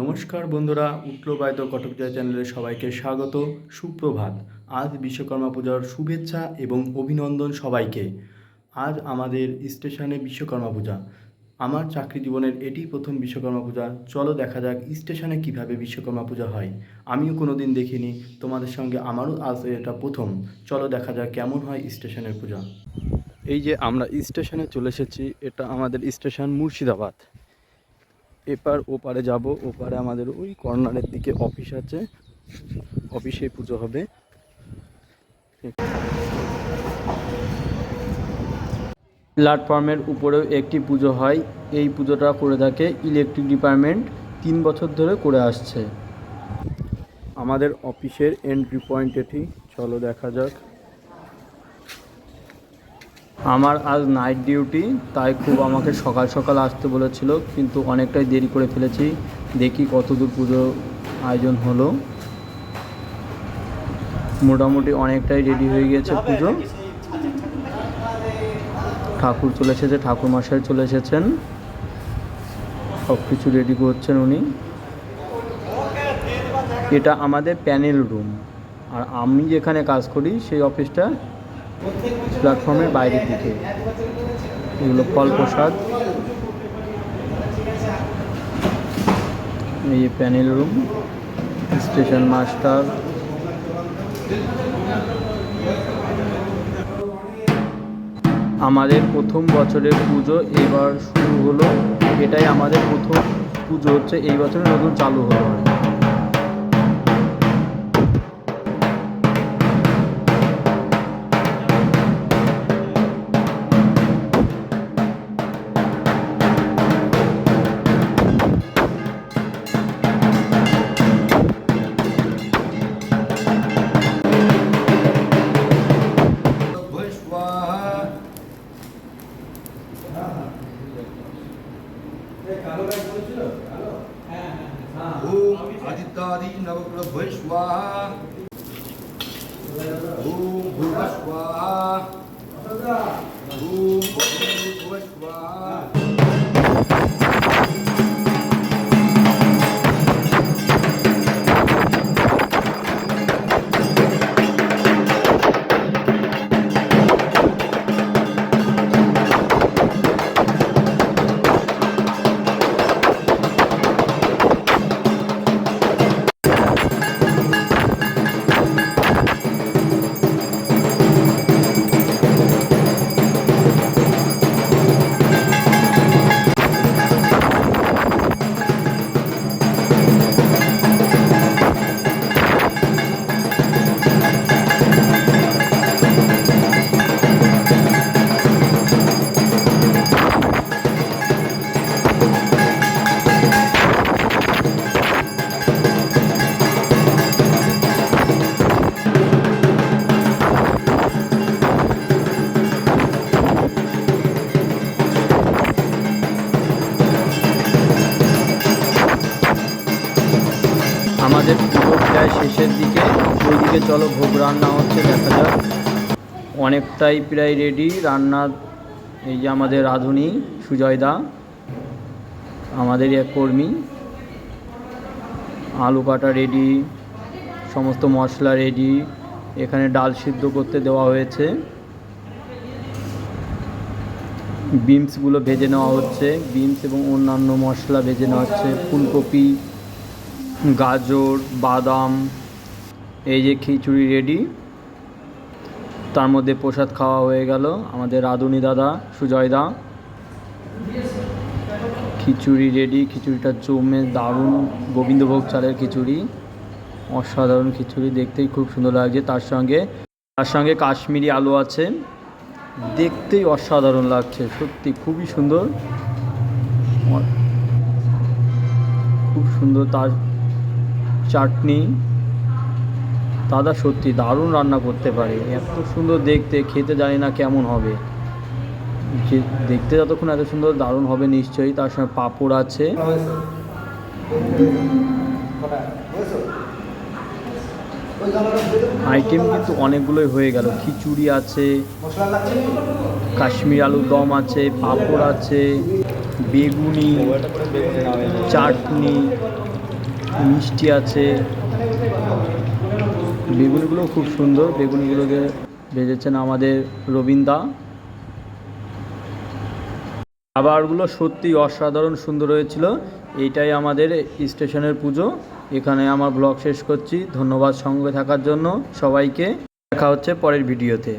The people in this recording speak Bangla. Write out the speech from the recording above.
নমস্কার বন্ধুরা উঠল বায়ত কটক জয় চ্যানেলে সবাইকে স্বাগত, সুপ্রভাত। আজ বিশ্বকর্মা পূজার শুভেচ্ছা এবং অভিনন্দন সবাইকে। আজ আমাদের স্টেশনে বিশ্বকর্মা পূজা। আমার চাকরি জীবনের এটি প্রথম বিশ্বকর্মা পূজা। চলো দেখা যাক স্টেশনে কীভাবে বিশ্বকর্মা পূজা হয়। আমিও কোনো দিন দেখিনি, তোমাদের সঙ্গে আমারও আজ এটা প্রথম। চলো দেখা যাক কেমন হয় স্টেশনের পূজা। এই যে আমরা স্টেশনে চলে এসেছি, এটা আমাদের স্টেশন মুর্শিদাবাদ। এপার ওপারে যাব, ওপারে আমাদের ওই কর্নারের দিকে অফিস আছে। অফিসে পুজো হবে। প্ল্যাটফর্মের উপরেও একটি পুজো হয়। এই পুজোটা করে থাকে ইলেকট্রিক ডিপার্টমেন্ট। তিন বছর ধরে করে আসছে। আমাদের অফিসের এন্ট্রি পয়েন্ট এটি। চলো দেখা যাক। আমার আজ নাইট ডিউটি তাই খুব আমাকে সকাল সকাল আসতে বলেছিল, কিন্তু অনেকটাই দেরি করে ফেলেছি। দেখি কতদূর পুজো আয়োজন হলো। মোটামুটি অনেকটাই রেডি হয়ে গেছে পুজো। ঠাকুর চলে এসেছে, ঠাকুর মশাই চলে এসেছেন। সব কিছু রেডি করছেন উনি। এটা আমাদের প্যানেল রুম আর আমি যেখানে কাজ করি, সেই অফিসটা প্ল্যাটফর্মের বাইরের দিকে এগুলো ফল প্রসাদ এই প্যানেল রুম, স্টেশন মাস্টার। আমাদের প্রথম বছরের পুজো এবার শুরু হলো। এটাই আমাদের প্রথম পুজো হচ্ছে, এই বছরে নতুন চালু হলো। ओम आदित्यादि नवग्रह भुय स्वाहा ओम भूर्भ स्वाहा ओम भूर्भ स्वाहा আমাদের পুজো প্রায় শেষের দিকে। ওইদিকে চলো, ভোগ রান্না হচ্ছে, দেখা যাক। অনেকটাই প্রায় রেডি রান্না, এই যে আমাদের রাঁধুনি, সুজয়দা, আমাদেরই এক কর্মী। আলু কাটা রেডি সমস্ত মশলা রেডি এখানে ডাল সিদ্ধ করতে দেওয়া হয়েছে। বিনসগুলো ভেজে নেওয়া হচ্ছে। বিনস এবং অন্যান্য মশলা ভেজে নেওয়া হচ্ছে। ফুলকপি গাজর, বাদাম, এই যে খিচুড়ি রেডি তার মধ্যে প্রসাদ খাওয়া হয়ে গেল আমাদের রাঁধুনি দাদা সুজয় দা খিচুড়ি রেডি খিচুড়িটা জমে দারুণ গোবিন্দভোগ চালের খিচুড়ি। অসাধারণ খিচুড়ি, দেখতেই খুব সুন্দর লাগছে। তার সঙ্গে তার সঙ্গে কাশ্মীরি আলু আছে। দেখতেই অসাধারণ লাগছে, সত্যি খুবই সুন্দর। খুব সুন্দর তার চাটনি। দাদা সত্যি দারুণ রান্না করতে পারে। এত সুন্দর দেখতে, খেতে জানি না কেমন হবে। দেখতে যতক্ষণ এত সুন্দর দারুণ হবে নিশ্চয়ই, তার সঙ্গে পাঁপড় আছে। আইটেম কিন্তু অনেকগুলোই হয়ে গেল। খিচুড়ি আছে, কাশ্মীর আলুর দম আছে, পাঁপড় আছে, বেগুনি, চাটনি। মিষ্টি আছে। বেগুনগুলো খুব সুন্দর। বেগুনগুলোকে ভেজেছেন আমাদের রবীন্দা। খাবারগুলো সত্যি অসাধারণ সুন্দর হয়েছিল। এইটাই আমাদের স্টেশনের পুজো। এখানে আমার ব্লগ শেষ করছি। ধন্যবাদ সঙ্গে থাকার জন্য সবাইকে। দেখা হচ্ছে পরের ভিডিওতে।